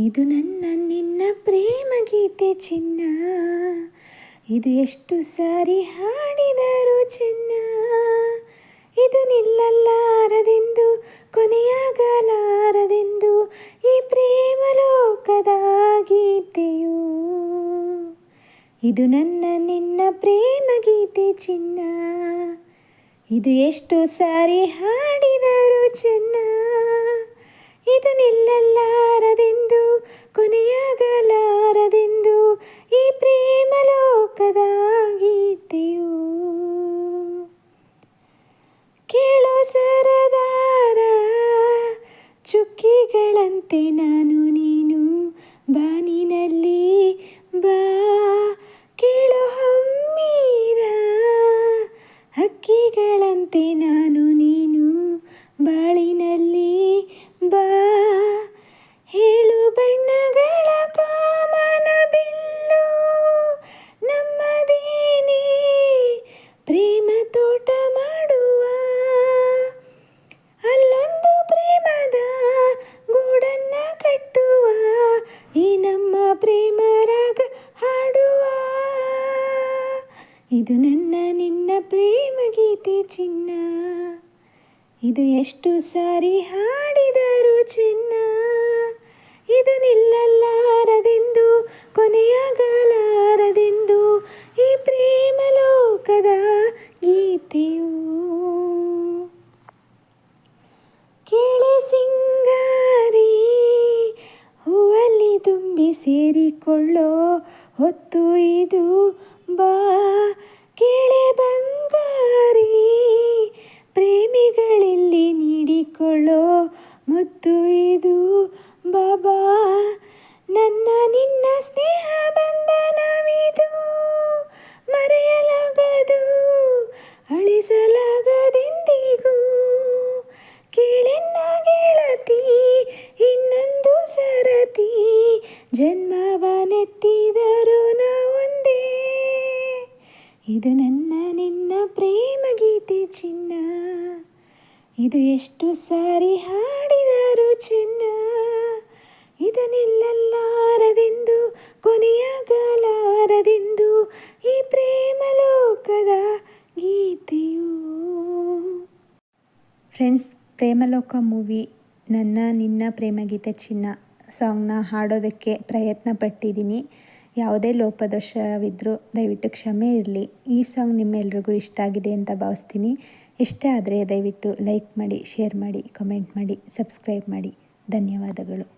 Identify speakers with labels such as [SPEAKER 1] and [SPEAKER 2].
[SPEAKER 1] ಇದು ನನ್ನ, ನಿನ್ನ ಪ್ರೇಮ ಗೀತೆ ಚಿನ್ನ. ಇದು ಎಷ್ಟು ಸಾರಿ ಹಾಡಿದರು ಚಿನ್ನ. ಇದು ನಿಲ್ಲಲಾರದೆಂದು, ಕೊನೆಯಾಗಲಾರದೆಂದು ಈ ಪ್ರೇಮ ಲೋಕದ ಗೀತೆಯು. ಇದು ನನ್ನ, ನಿನ್ನ ಪ್ರೇಮ ಗೀತೆ ಚಿನ್ನ. ಇದು ಎಷ್ಟು ಸಾರಿ ಹಾಡಿದರು ಚೆನ್ನ. ಚುಕ್ಕಿಗಳಂತೆ ನಾನು ನೀನು ಬಾನಿನಲ್ಲಿ ಬಾ. ಕೇಳು ಹಮ್ಮೀರ. ಹಕ್ಕಿಗಳಂತೆ ನಾನು ನೀನು ಬಾಳಿನಲ್ಲಿ ಇದು ನನ್ನ, ನಿನ್ನ ಪ್ರೇಮ ಗೀತೆ ಚಿನ್ನ. ಇದು ಎಷ್ಟು ಸಾರಿ ಹಾಡಿದರು ಚಿನ್ನ. ಇದು ನಿಲ್ಲಲಾರದೆಂದು, ಕೊನೆಯಾಗಲಾರದೆಂದು ಈ ಪ್ರೇಮ ಲೋಕದ ಗೀತೆಯು. ಸೇರಿಕೊಳ್ಳೋ ಹೊತ್ತು ಇದು. ಬಾ ಕೇಳೆ ಬಂಗಾರಿ ಪ್ರೇಮಿಗಳಲ್ಲಿ ನೀಡಿಕೊಳ್ಳೋ ಮುತ್ತು ಇದು. ಬಾಬಾ ನನ್ನ ನಿನ್ನ ಸ್ನೇಹ ಜನ್ಮವನೆತ್ತಿದರು ಒಂದೇ. ಇದು ನನ್ನ, ನಿನ್ನ ಪ್ರೇಮ ಗೀತೆ ಚಿನ್ನ. ಇದು ಎಷ್ಟು ಸಾರಿ ಹಾಡಿದರು ಚಿನ್ನ. ಇದು ನಿಲ್ಲಲಾರದೆಂದು, ಕೊನೆಯಾಗಲಾರದೆಂದು ಈ ಪ್ರೇಮ ಲೋಕದ ಗೀತೆಯು. ಫ್ರೆಂಡ್ಸ್ ಪ್ರೇಮಲೋಕ ಮೂವಿ ನನ್ನ, ನಿನ್ನ ಪ್ರೇಮಗೀತೆ ಚಿನ್ನ. ಸಾಂಗ್ನ ಹಾಡೋದಕ್ಕೆ ಪ್ರಯತ್ನ ಪಟ್ಟಿದ್ದೀನಿ ಯಾವುದೇ ಲೋಪದೋಷವಿದ್ದರೂ ದಯವಿಟ್ಟು ಕ್ಷಮೆ ಇರಲಿ. ಈ ಸಾಂಗ್ ನಿಮ್ಮೆಲ್ರಿಗೂ ಇಷ್ಟ ಆಗಿದೆ ಅಂತ ಭಾವಿಸ್ತೀನಿ. ಇಷ್ಟ ಆದರೆ ದಯವಿಟ್ಟು ಲೈಕ್ ಮಾಡಿ, ಶೇರ್ ಮಾಡಿ, ಕಮೆಂಟ್ ಮಾಡಿ, ಸಬ್ಸ್ಕ್ರೈಬ್ ಮಾಡಿ. ಧನ್ಯವಾದಗಳು.